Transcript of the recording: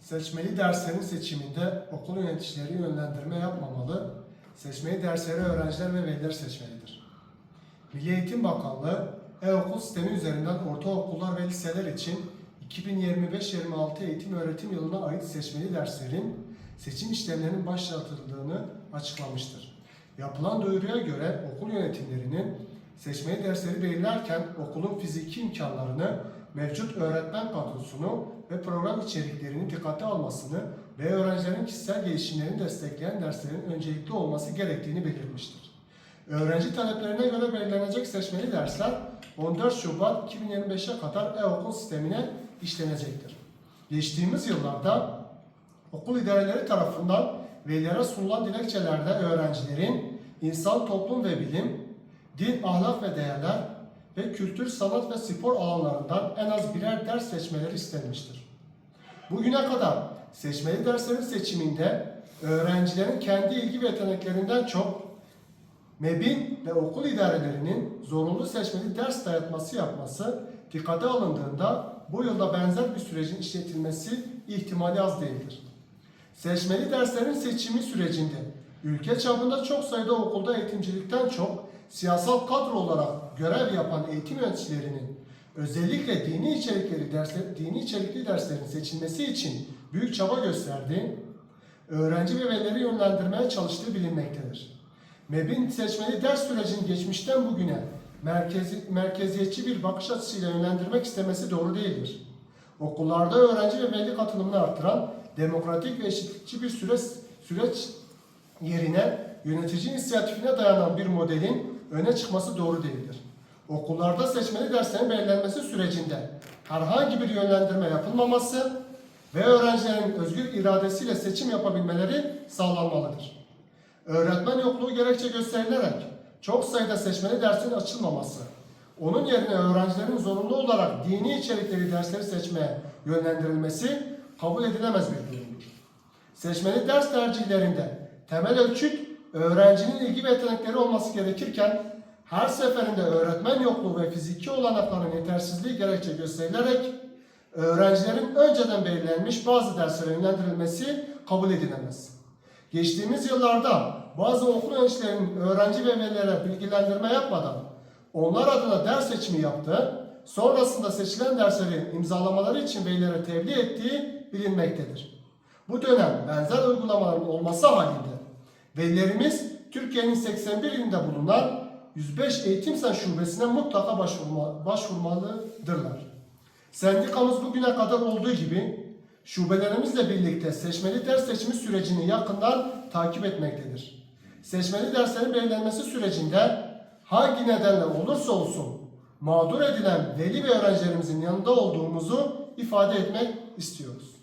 Seçmeli derslerin seçiminde okul yöneticileri yönlendirme yapmamalı. Seçmeli dersleri öğrenciler ve veliler seçmelidir. Milli Eğitim Bakanlığı e-okul sistemi üzerinden ortaokullar ve liseler için 2025-26 eğitim öğretim yılına ait seçmeli derslerin seçim işlemlerinin başlatıldığını açıklamıştır. Yapılan duyuruya göre okul yönetimlerinin seçmeli dersleri belirlerken okulun fiziki imkanlarını, mevcut öğretmen kadrosunu ve program içeriklerini dikkate almasını ve öğrencilerin kişisel gelişimlerini destekleyen derslerin öncelikli olması gerektiğini belirtmiştir. Öğrenci taleplerine göre belirlenecek seçmeli dersler 14 Şubat 2025'e kadar e-okul sistemine işlenecektir. Geçtiğimiz yıllarda okul idareleri tarafından velilere sunulan dilekçelerde öğrencilerin insan, toplum ve bilim, din, ahlak ve değerler ve kültür, sanat ve spor alanlarından en az birer ders seçmeleri istenmiştir. Bugüne kadar seçmeli derslerin seçiminde öğrencilerin kendi ilgi ve yeteneklerinden çok MEB'in ve okul idarelerinin zorunlu seçmeli ders dayatması yapması dikkate alındığında bu yılda benzer bir sürecin işletilmesi ihtimali az değildir. Seçmeli derslerin seçimi sürecinde ülke çapında çok sayıda okulda eğitimcilikten çok siyasal kadro olarak görev yapan eğitim yöneticilerinin özellikle dini içerikleri dersler, dini içerikli derslerin seçilmesi için büyük çaba gösterdiği, öğrenci ve velileri yönlendirmeye çalıştığı bilinmektedir. MEB'in seçmeli ders sürecini geçmişten bugüne merkezi, merkeziyetçi bir bakış açısıyla yönlendirmek istemesi doğru değildir. Okullarda öğrenci ve veli katılımını artıran demokratik ve eşitlikçi bir süreç, süreç yerine yönetici inisiyatifine dayanan bir modelin öne çıkması doğru değildir. Okullarda seçmeli derslerin belirlenmesi sürecinde herhangi bir yönlendirme yapılmaması ve öğrencilerin özgür iradesiyle seçim yapabilmeleri sağlanmalıdır. Öğretmen yokluğu gerekçe gösterilerek çok sayıda seçmeli dersin açılmaması, onun yerine öğrencilerin zorunlu olarak dini içerikleri dersleri seçmeye yönlendirilmesi kabul edilemez bir durumdur. Seçmeli ders tercihlerinde temel ölçüt öğrencinin ilgi ve yetenekleri olması gerekirken her seferinde öğretmen yokluğu ve fiziki olanakların yetersizliği gerekçe gösterilerek öğrencilerin önceden belirlenmiş bazı derslere yönlendirilmesi kabul edilemez. Geçtiğimiz yıllarda bazı okul yöneticilerinin öğrenci ve velilere bilgilendirme yapmadan onlar adına ders seçimi yaptığı, sonrasında seçilen dersleri imzalamaları için velilere tebliğ ettiği bilinmektedir. Bu dönem benzer uygulamaların olması halinde velilerimiz Türkiye'nin 81 ilinde bulunan 105 eğitim sen şubesine mutlaka başvurma, başvurmalıdırlar. Sendikamız bugüne kadar olduğu gibi şubelerimizle birlikte seçmeli ders seçimi sürecini yakından takip etmektedir. Seçmeli derslerin belirlenmesi sürecinde hangi nedenle olursa olsun mağdur edilen veli ve öğrencilerimizin yanında olduğumuzu ifade etmek istiyoruz.